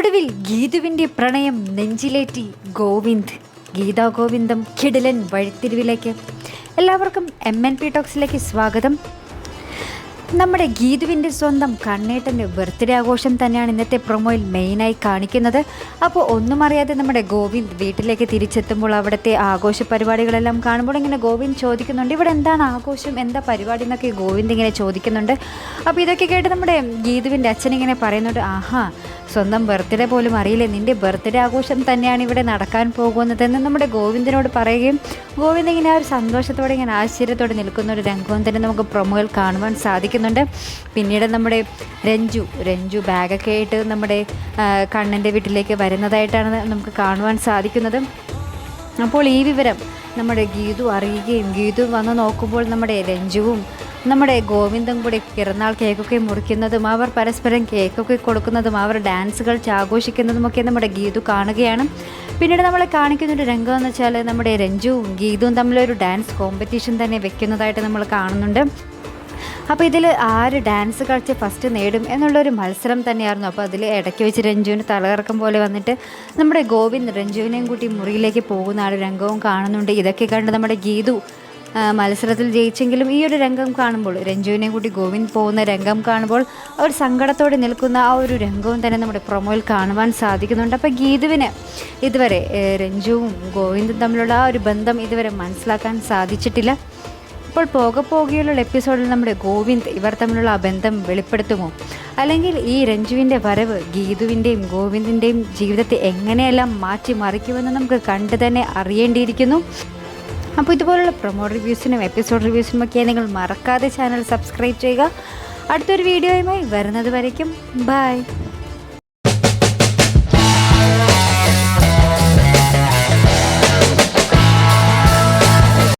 ഒടുവിൽ ഗീതുവിന്റെ പ്രണയം നെഞ്ചിലേറ്റി ഗോവിന്ദ്. ഗീതാ ഗോവിന്ദം കിടിലൻ വഴിത്തിരിവിലേക്ക്. എല്ലാവർക്കും എം എൻ പി ടോക്സിലേക്ക് സ്വാഗതം. നമ്മുടെ ഗീതുവിന്റെ സ്വന്തം കണ്ണേട്ടന്റെ ബർത്ത്ഡേ ആഘോഷം തന്നെയാണ് ഇന്നത്തെ പ്രൊമോയിൽ മെയിനായി കാണിക്കുന്നത്. അപ്പോൾ ഒന്നും അറിയാതെ നമ്മുടെ ഗോവിന്ദ് വീട്ടിലേക്ക് തിരിച്ചെത്തുമ്പോൾ അവിടുത്തെ ആഘോഷ പരിപാടികളെല്ലാം കാണുമ്പോൾ ഇങ്ങനെ ഗോവിന്ദ് ചോദിക്കുന്നുണ്ട് ഇവിടെ എന്താണ് ആഘോഷം? എന്താ പരിപാടി? എന്നൊക്കെ ഗോവിന്ദ് ഇങ്ങനെ ചോദിക്കുന്നുണ്ട്. അപ്പോൾ ഇതൊക്കെ കേട്ട് നമ്മുടെ ഗീതുവിന്റെ അച്ഛൻ ഇങ്ങനെ പറയുന്നുണ്ട് ആഹാ സ്വന്തം ബർത്ത്ഡേ പോലും അറിയില്ല. നിന്റെ ബർത്ത്ഡേ ആഘോഷം തന്നെയാണ് ഇവിടെ നടക്കാൻ പോകുന്നതെന്ന് നമ്മുടെ ഗോവിന്ദനോട് പറയുകയും ഗോവിന്ദ് ഇങ്ങനെ ആ ഒരു സന്തോഷത്തോടെ ഇങ്ങനെ ആശ്ചര്യത്തോടെ നിൽക്കുന്ന ഒരു രംഗവും തന്നെ നമുക്ക് പ്രൊമോയിൽ കാണുവാൻ സാധിക്കുന്നുണ്ട്. പിന്നീട് നമ്മുടെ രഞ്ജു രഞ്ജു ബാഗൊക്കെ ആയിട്ട് നമ്മുടെ കണ്ണന്റെ വീട്ടിലേക്ക് വരുന്നതായിട്ടാണ് നമുക്ക് കാണുവാൻ സാധിക്കുന്നത്. അപ്പോൾ ഈ വിവരം നമ്മുടെ ഗീതു അറിയുകയും ഗീതു വന്ന് നോക്കുമ്പോൾ നമ്മുടെ രഞ്ജുവും നമ്മുടെ ഗോവിന്ദും കൂടി പിറന്നാൾ കേക്കൊക്കെ മുറിക്കുന്നതും അവർ പരസ്പരം കേക്കൊക്കെ കൊടുക്കുന്നതും അവർ ഡാൻസുകൾ ആഘോഷിക്കുന്നതുമൊക്കെ നമ്മുടെ ഗീതു കാണുകയാണ്. പിന്നീട് നമ്മളെ കാണിക്കുന്ന ഒരു രംഗം എന്ന് വെച്ചാൽ നമ്മുടെ രഞ്ജുവും ഗീതുവും തമ്മിലൊരു ഡാൻസ് കോമ്പറ്റീഷൻ തന്നെ വെക്കുന്നതായിട്ട് നമ്മൾ കാണുന്നുണ്ട്. അപ്പോൾ ഇതിൽ ആര് ഡാൻസ് കളിച്ച് ഫസ്റ്റ് നേടും എന്നുള്ളൊരു മത്സരം തന്നെയായിരുന്നു. അപ്പോൾ അതിൽ ഇടയ്ക്ക് വെച്ച് രഞ്ജുവിന് തലകറക്കം പോലെ വന്നിട്ട് നമ്മുടെ ഗോവിന്ദ് രഞ്ജുവിനെയും കൂട്ടി മുറിയിലേക്ക് പോകുന്ന ആ ഒരു രംഗവും കാണുന്നുണ്ട്. ഇതൊക്കെ കണ്ട് നമ്മുടെ ഗീതു മത്സരത്തിൽ ജയിച്ചെങ്കിലും ഈ ഒരു രംഗം കാണുമ്പോൾ രഞ്ജുവിനെ കൂട്ടി ഗോവിന്ദ് പോകുന്ന രംഗം കാണുമ്പോൾ ഒരു സങ്കടത്തോടെ നിൽക്കുന്ന ആ ഒരു രംഗവും തന്നെ നമ്മുടെ പ്രൊമോയിൽ കാണുവാൻ സാധിക്കുന്നുണ്ട്. അപ്പോൾ ഗീതുവിന് ഇതുവരെ രഞ്ജുവും ഗോവിന്ദും തമ്മിലുള്ള ആ ഒരു ബന്ധം ഇതുവരെ മനസ്സിലാക്കാൻ സാധിച്ചിട്ടില്ല. അപ്പോൾ പോക പോകെയുള്ള എപ്പിസോഡിൽ നമ്മുടെ ഗോവിന്ദ് ഇവർ തമ്മിലുള്ള ആ ബന്ധം വെളിപ്പെടുത്തുമോ? അല്ലെങ്കിൽ ഈ രഞ്ജുവിന്റെ വരവ് ഗീതുവിന്റെയും ഗോവിന്ദിന്റെയും ജീവിതത്തെ എങ്ങനെയെല്ലാം മാറ്റി മറിക്കുമെന്ന് നമുക്ക് കണ്ടു തന്നെ അറിയേണ്ടിയിരിക്കുന്നു. അപ്പോൾ ഇതുപോലുള്ള പ്രൊമോ റിവ്യൂസിനും എപ്പിസോഡ് റിവ്യൂസിനും ഒക്കെ നിങ്ങൾ മറക്കാതെ ചാനൽ സബ്സ്ക്രൈബ് ചെയ്യുക. അടുത്തൊരു വീഡിയോയുമായി വരുന്നത് വരയ്ക്കും. ബൈ